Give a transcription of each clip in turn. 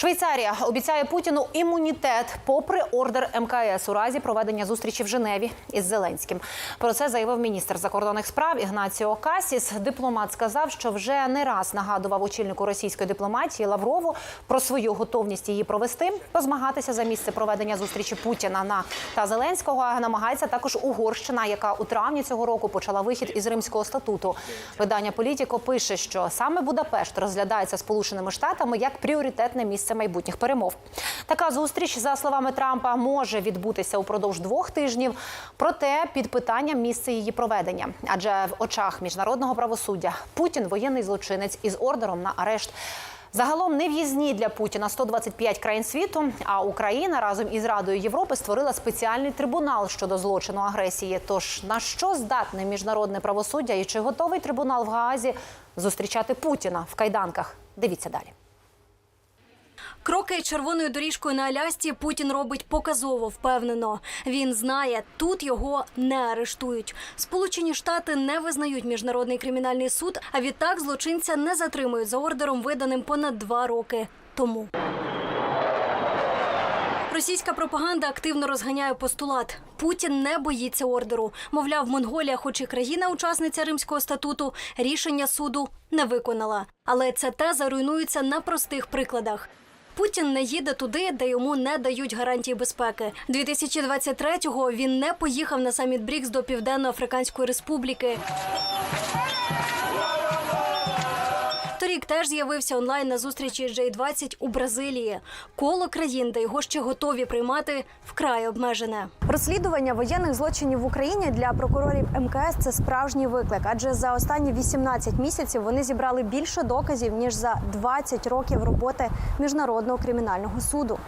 Швейцарія обіцяє Путіну імунітет попри ордер МКС у разі проведення зустрічі в Женеві із Зеленським. Про це заявив міністр закордонних справ Ігнаціо Касіс. Дипломат сказав, що вже не раз нагадував очільнику російської дипломатії Лаврову про свою готовність її провести, позмагатися за місце проведення зустрічі Путіна на та Зеленського. Намагається також Угорщина, яка у травні цього року почала вихід із Римського статуту. Видання Політіко пише, що саме Будапешт розглядається Сполученими Штатами як пріоритетне місце майбутніх перемов. Така зустріч, за словами Трампа, може відбутися упродовж двох тижнів. Проте під питанням місце її проведення, адже в очах міжнародного правосуддя Путін воєнний злочинець із ордером на арешт. Загалом нев'їзні для Путіна 125 країн світу. А Україна разом із Радою Європи створила спеціальний трибунал щодо злочину агресії. Тож на що здатне міжнародне правосуддя і чи готовий трибунал в Гаазі зустрічати Путіна в кайданках? Дивіться далі. Кроки червоною доріжкою на Алясці Путін робить показово впевнено. Він знає, тут його не арештують. Сполучені Штати не визнають міжнародний кримінальний суд, а відтак злочинця не затримують за ордером, виданим понад два роки тому. Російська пропаганда активно розганяє постулат. Путін не боїться ордеру. Мовляв, Монголія, хоч і країна-учасниця Римського статуту, рішення суду не виконала. Але ця теза руйнується на простих прикладах. Путін не їде туди, де йому не дають гарантії безпеки. 2023-го він не поїхав на саміт БРІКС до Південно-Африканської Республіки. Торік теж з'явився онлайн на зустрічі J20 у Бразилії. Коло країн, де його ще готові приймати, вкрай обмежене. Розслідування воєнних злочинів в Україні для прокурорів МКС це справжній виклик, адже за останні 18 місяців вони зібрали більше доказів ніж за 20 років роботи міжнародного кримінального суду.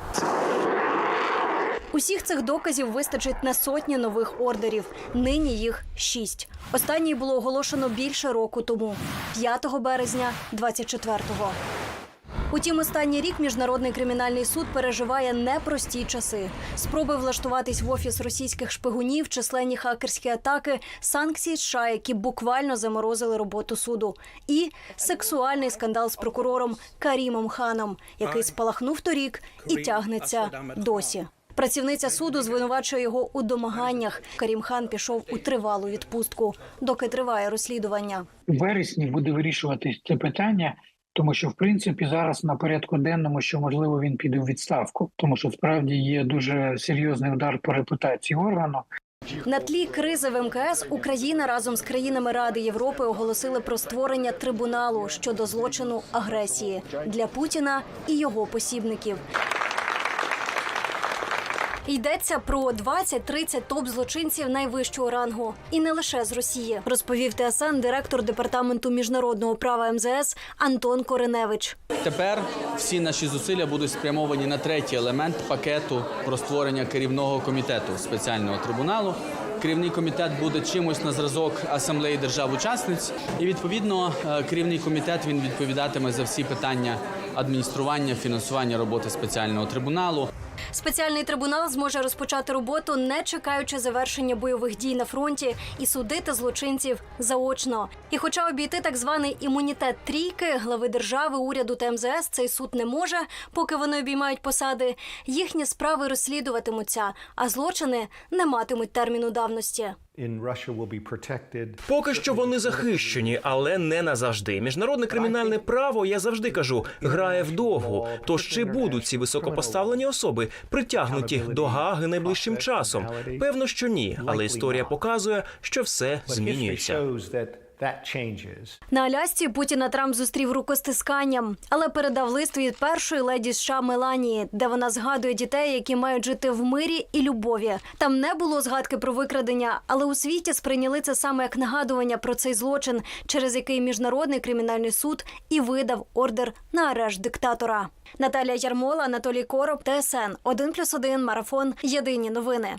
Усіх цих доказів вистачить на сотні нових ордерів. Нині їх шість. Останній було оголошено більше року тому, 5 березня 24-го. Утім, останній рік міжнародний кримінальний суд переживає непрості часи. Спроби влаштуватись в офіс російських шпигунів, численні хакерські атаки, санкції США, які буквально заморозили роботу суду, і сексуальний скандал з прокурором Карімом Ханом, який спалахнув торік і тягнеться досі. Працівниця суду звинувачує його у домаганнях. Карім Хан пішов у тривалу відпустку, доки триває розслідування. У вересні буде вирішуватись це питання, тому що в принципі зараз на порядку денному, що можливо він піде в відставку, тому що справді є дуже серйозний удар по репутації органу. На тлі кризи в МКС Україна разом з країнами Ради Європи оголосили про створення трибуналу щодо злочину агресії для Путіна і його посібників. Йдеться про 20-30 топ-злочинців найвищого рангу, і не лише з Росії, розповів ТСН директор департаменту міжнародного права МЗС Антон Кореневич. Тепер всі наші зусилля будуть спрямовані на третій елемент пакету про створення керівного комітету спеціального трибуналу. Керівний комітет буде чимось на зразок асамблеї держав-учасниць, і відповідно е, керівний комітет він відповідатиме за всі питання адміністрування, фінансування роботи спеціального трибуналу. Спеціальний трибунал зможе розпочати роботу, не чекаючи завершення бойових дій на фронті, і судити злочинців заочно. І, хоча обійти так званий імунітет трійки, глави держави, уряду та МЗС цей суд не може, поки вони обіймають посади. Їхні справи розслідуватимуться, а злочини не матимуть терміну давності. Поки що вони захищені, але не назавжди. Міжнародне кримінальне право, я завжди кажу, грає вдовгу. Тож чи будуть ці високопоставлені особи притягнуті до Гаги найближчим часом? Певно, що ні, але історія показує, що все змінюється. На Алясці Путіна Трамп зустрів рукостисканням, але передав лист від першої леді США Меланії, де вона згадує дітей, які мають жити в мирі і любові. Там не було згадки про викрадення, але у світі сприйняли це саме як нагадування про цей злочин, через який міжнародний кримінальний суд і видав ордер на арешт диктатора. Наталія Ярмола, Анатолій Короб, ТСН 1+,1, Марафон. Єдині новини.